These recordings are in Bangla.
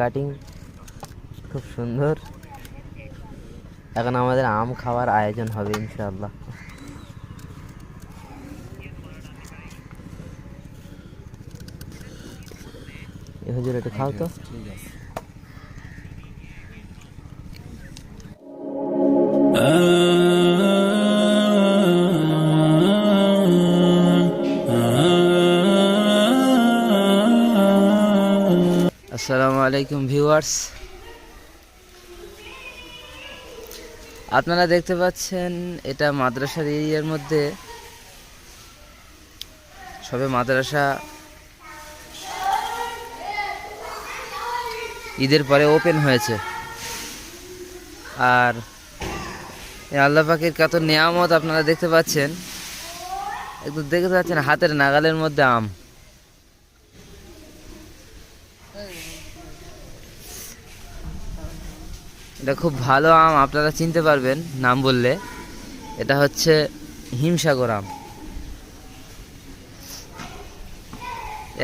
কাটিং খুব সুন্দর। এখন আমাদের আম খাওয়ার আয়োজন হবে ইনশাল্লাহ হুজুর একটু খাও তো। আসসালামু আলাইকুম ভিউয়ার্স। আপনারা দেখতে পাচ্ছেন, এটা মাদ্রাসার এরিয়ার মধ্যে। সবে মাদ্রাসা ঈদের পরে ওপেন হয়েছে। আর আল্লাহ পাখির কত নিয়ামত আপনারা দেখতে পাচ্ছেন। একটু দেখতে পাচ্ছেন হাতের নাগালের মধ্যে আম। এটা খুব ভালো আম, আপনারা চিনতে পারবেন নাম বললে। এটা হচ্ছে হিমসাগর আম।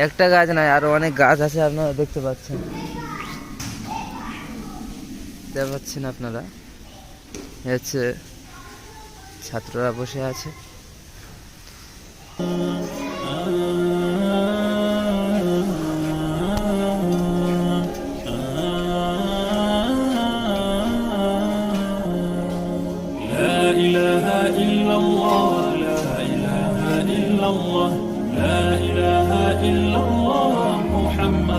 একটা গাছ নয় আরও অনেক গাছ আছে, আপনারা দেখতে পাচ্ছেন। দেখতে পাচ্ছেন আপনারা? হচ্ছে ছাত্ররা বসে আছে।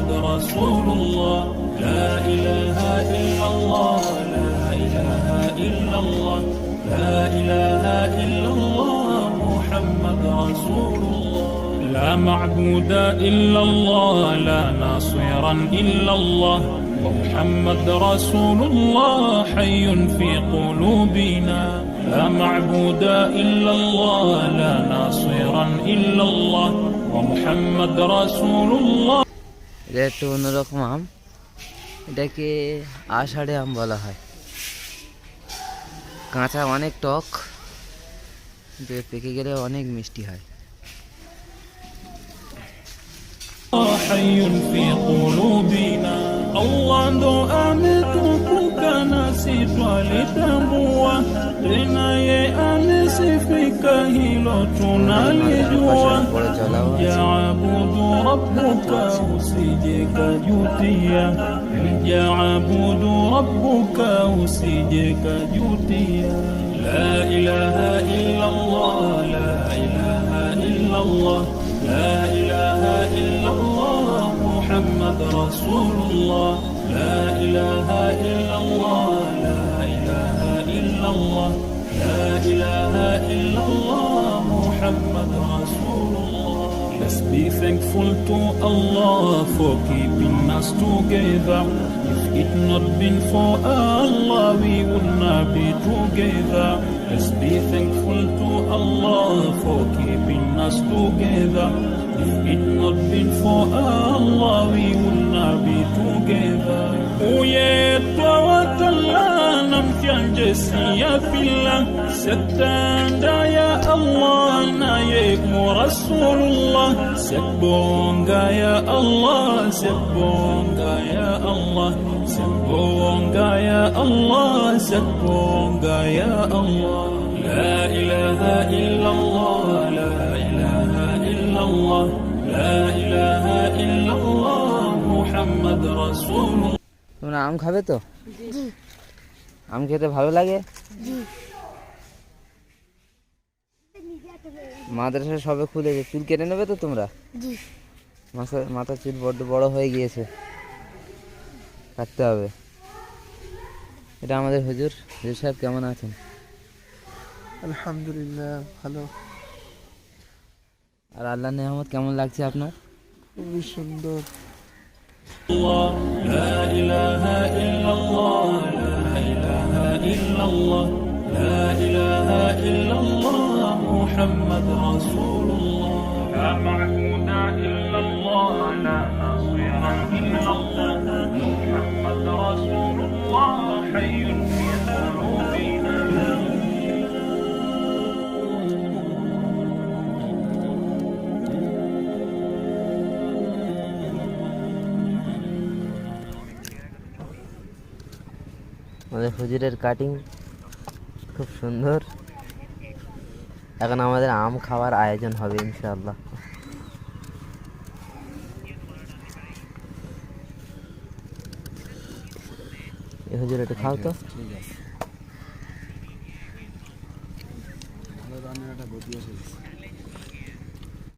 محمد رسول الله. لا إله إلا الله لا إله إلا الله لا إله إلا الله محمد رسول الله. لا معبود إلا الله لا ناصرا إلا الله ومحمد رسول الله حي في قلوبنا. لا معبود إلا الله لا ناصرا إلا الله ومحمد رسول الله. এটা একটু অন্যরকম আম এটাকে আষাঢ়ে আম বলা হয় কাঁচা অনেক টক কিন্তু এ পেকে গেলে অনেক মিষ্টি হয় حي في قلوبنا Allah ndo ametukuka nasi ذلك هلة نلجوه يعبد ربك أسجك جوتيا يعبد ربك أسجك جوتيا لا إله إلا الله لا إله إلا الله لا إله إلا الله محمد رسول الله لا إله إلا الله لا إله إلا الله Illa Allah, Muhammad Rasulullah. Let's be thankful to Allah for keeping us together. If it not been for Allah, we would not be together. Let's be thankful to Allah for keeping us together. If it not been for Allah, we would not siya fila Setanda ya Allah na ye Rasulullah Sebonga ya Allah Sebonga ya Allah Sebonga ya Allah Sebonga ya Allah La ilaha illallah La ilaha illallah La ilaha illallah Muhammad Rasulullah তোমরা আম খাবে তো আম খেতে ভালো লাগে? মাদ্রাসা সবে খুলেছে চুল কেটে নেবে তো তোমরা? মাথা মাথা চুল বড্ড বড় হয়ে গিয়েছে। কাটতে হবে। এটা আমাদের হুজুর। হুজুর সাহেব কেমন আছেন? আলহামদুলিল্লাহ ভালো। আর আল্লাহ নেহামত কেমন লাগছে আপনার? খুবই সুন্দর। إلا الله. لا إله إلا الله محمد رسول الله. لا معبود إلا الله لا نصير إلا আমাদের হুজুরের কাটিং খুব সুন্দর। এখন আমাদের আম খাওয়ার আয়োজন হবে ইনশাআল্লাহ। হুজুর একটু খাও তো। ঠিক আছে।